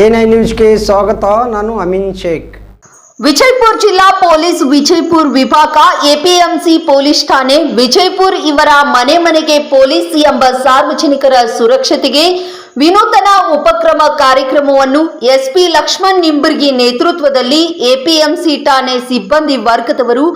N ನ್ಯೂಸ್ಗೆ ಸ್ವಾಗತ, ನಾನು ಅಮಿನ್ ಶೇಖ್. ವಿಜಯಪುರ ಜಿಲ್ಲಾ ಪೊಲೀಸ್ ವಿಜಯಪುರ ವಿಭಾಗ ಎಪಿಎಂಸಿ ಪೊಲೀಸ್ ಠಾಣೆ, ವಿಜಯಪುರ ಇವರ ಮನೆ ಮನೆಗೆ ಪೊಲೀಸ್ ಎಂಬ ಸಾರ್ವಜನಿಕರ ಸುರಕ್ಷತೆಗೆ ವಿನೂತನ ಉಪಕ್ರಮ ಕಾರ್ಯಕ್ರಮವನ್ನು ಎಸ್ಪಿ ಲಕ್ಷ್ಮಣ್ ನಿಂಬರ್ಗಿ ನೇತೃತ್ವದಲ್ಲಿ ಎಪಿಎಂಸಿ ಠಾಣೆ ಸಿಬ್ಬಂದಿ ವರ್ಗದವರು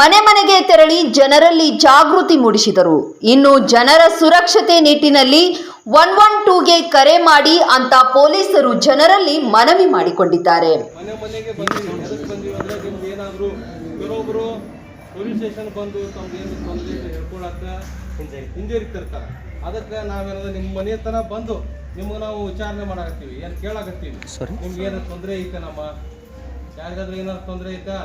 ಮನೆ ಮನೆಗೆ ತೆರಳಿ ಜನರಲ್ಲಿ ಜಾಗೃತಿ ಮೂಡಿಸಿದರು. ಇನ್ನು ಜನರ ಸುರಕ್ಷತೆ ನಿಟ್ಟಿನಲ್ಲಿ ಒನ್ ಒನ್ ಟೂಗೆ ಕರೆ ಮಾಡಿ ಅಂತ ಪೊಲೀಸರು ಜನರಲ್ಲಿ ಮನವಿ ಮಾಡಿಕೊಂಡಿದ್ದಾರೆ. ಮನೆ ಮನೆಗೆ ಎದಕ್ಕೆ ಬಂದಿವಿ ಅಂದ್ರೆ ನಿಮ್ಗೆ ಏನಾದರೂ ಕೆಲವೊಬ್ಬರು ಪೊಲೀಸ್ ಸ್ಟೇಷನ್ ಬಂದು ತಮ್ದು ಏನು ತೊಂದರೆ ಹೇಳ್ಕೊಳಕ್ಕ ಹಿಂಜರಿತಿರ್ತಾರೆ. ಅದಕ್ಕೆ ನಾವೇನಾದ್ರು ನಿಮ್ಮ ಮನೆ ತನಕ ಬಂದು ನಿಮ್ಗೆ ನಾವು ವಿಚಾರಣೆ ಮಾಡಾಕತ್ತೀವಿ. ಏನು ಕೇಳಾಕತ್ತೀವಿ? ನಿಮ್ಗೆ ಏನಾದ್ರು ತೊಂದರೆ ಐತೆ ನಮ್ಮ ಯಾರಿಗಾದ್ರೂ ಏನಾದ್ರು ತೊಂದರೆ ಐತಾ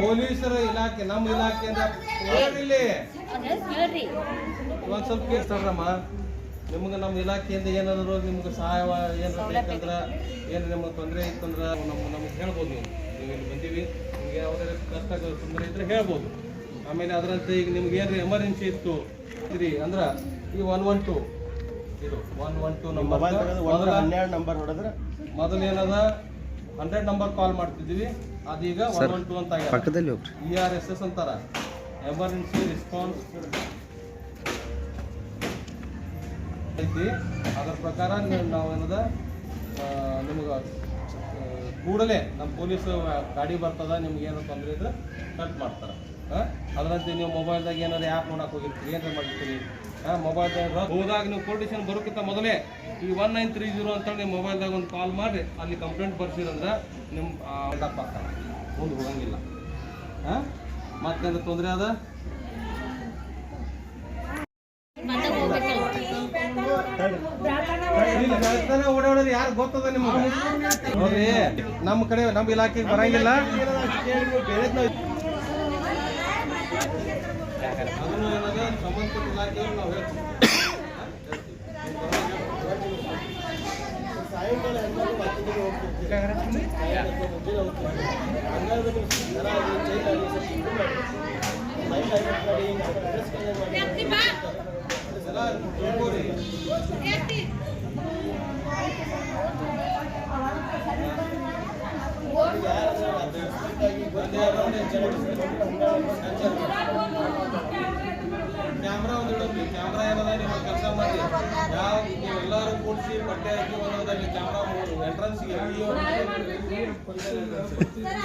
ಪೊಲೀಸರ ಇಲಾಖೆ ನಮ್ಮ ಇಲಾಖೆಯಿಂದ ಹೇಳ್ರಿ ಒಂದ್ ಸ್ವಲ್ಪ ಕೇಳ್ತಾರಮ್ಮ ನಿಮ್ಗೆ ನಮ್ಮ ಇಲಾಖೆಯಿಂದ ಏನಾದ್ರು ನಿಮ್ಗೆ ಸಹಾಯ ಏನಾರ ಬೇಕಂದ್ರ ಏನು ನಿಮ್ಗೆ ತೊಂದರೆ ಇತ್ತಂದ್ರೆ ನಮ್ಮ ನಮ್ಗೆ ಹೇಳ್ಬೋದು ನೀವು. ನೀವು ಇಲ್ಲಿ ಬಂದೀವಿ. ನಿಮ್ಗೆ ಯಾವುದೇ ಕಷ್ಟ ತೊಂದರೆ ಇದ್ರೆ ಹೇಳ್ಬೋದು. ಆಮೇಲೆ ಅದರಂತೆ ಈಗ ನಿಮ್ಗೆ ಏನು ಎಮರ್ಜೆನ್ಸಿ ಇತ್ತು. ಇದ್ರಿ ಅಂದ್ರೆ ಈ ಒನ್ ಒನ್ ಟು ಇದು ಒನ್ ಒನ್ ಟು ನಂಬರ್ ಹನ್ನೆರಡು ನಂಬರ್ ಹೊಡೆದ್ರೆ ಮೊದಲೇನದ ಏನದ? ಹಂಡ್ರೆಡ್ ನಂಬರ್ ಕಾಲ್ ಮಾಡ್ತಿದ್ವಿ ಅದೀಗ ಒನ್ ಒನ್ ಟು ಅಂತ. ಪಕ್ಕದಲ್ಲಿ ಇ ಆರ್ ಎಸ್ ಎಸ್ ಅಂತಾರ. ಎಮರ್ಜೆನ್ಸಿ ರೆಸ್ಪಾನ್ಸ್ ಐತಿ. ಅದ್ರ ಪ್ರಕಾರ ನೀವು ನಾವು ಏನದ? ನಿಮ್ಗೆ ಕೂಡಲೇ ನಮ್ಮ ಪೊಲೀಸ್ ಗಾಡಿ ಬರ್ತದ ನಿಮ್ಗೆ ಏನೋ ತೊಂದರೆ ಇದ್ರೆ ಕಟ್ ಮಾಡ್ತಾರೆ. ಹಾಂ? ಅದರಂತೆ ನೀವು ಮೊಬೈಲ್ದಾಗ ಏನಾದ್ರು ಆ್ಯಪ್ ನೋಡಕ್ಕೆ ಹೋಗಿರ್ತೀರಿ, ಏನಾರು ಮಾಡಿರ್ತೀರಿ? ಹಾಂ, ಮೊಬೈಲ್ದಾಗ ಹೋದಾಗ ನೀವು ಸ್ಟೇಷನ್ ಬರೋಕ್ಕಿಂತ ಮೊದಲೇ ಈ ಒನ್ ನೈನ್ ತ್ರೀ ಜೀರೋ ಅಂತೇಳಿ ನೀವು ಮೊಬೈಲ್ದಾಗ ಒಂದು ಕಾಲ್ ಮಾಡಿ ಅಲ್ಲಿ ಕಂಪ್ಲೇಂಟ್ ಬರ್ಸಿರಂದ್ರೆ ನಿಮ್ಮ ಡಪ್ ಮುಂದೆ ಹೋಗಂಗಿಲ್ಲ. ಹಾಂ? ಮತ್ತೇನು ತೊಂದರೆ ಅದ? ಓಡಾಡೋದು ಯಾರು ಗೊತ್ತದ ನಿಮ್ಗೆ? ನೋಡ್ರಿ, ನಮ್ಮ ಕಡೆ, ನಮ್ಮ ಇಲಾಖೆಗೆ ಬರಂಗಿಲ್ಲ. ಸಂಬಂಧಪಟ್ಟ ಇಲಾಖೆಯವ್ರು ನಾವು ಹೇಳ್ತೀವಿ ಎಲ್ಲ ತಿಳ್ಕೊರಿ. ಕ್ಯಾಮ್ರಾ ಒಂದು ಇಡೋದು ಕ್ಯಾಮ್ರಾ ಏನದ ನೀವು ಕೆಲಸ ಮಾಡಿ ಯಾವ ನೀವು ಎಲ್ಲರೂ ಕೂಡಿಸಿ ಬಟ್ಟೆ ಹಾಕಿ ಒಂದೊಂದಲ್ಲಿ ಕ್ಯಾಮ್ರಾ ಎಂಟ್ರೆನ್ಸ್ಗೆ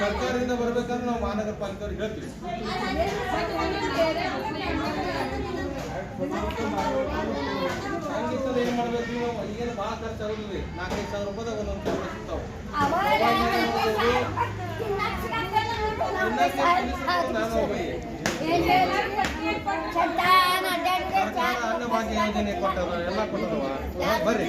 ಸರ್ಕಾರದಿಂದ ಬರ್ಬೇಕಂದ್ರೆ ನಾವು ಮಹಾನಗರ ಪಾಲಿಕೆಯವ್ರಿಗೆ ಹೇಳ್ತೀವಿ. ಏನು ಏನ್ ಮಾಡ್ಬೇಕು ನೀವು? ಈಗೇನು ಭಾಳ ಖರ್ಚು ಆಗುದಿಲ್ಲ. ನಾಲ್ಕೈದು ಸಾವಿರ ರೂಪಾಯಿದಾಗ ಒಂದೊಂದು ಕ್ಯಾಮ್ರಾ ಸಿಗ್ತಾವೆ. ಸರ್ಕಾರ ಅನ್ನಭಾಗ್ಯ ಯೋಜನೆ ಕೊಟ್ಟದ ಎಲ್ಲ ಕೊಟ್ಟದವ ಬರ್ರಿ.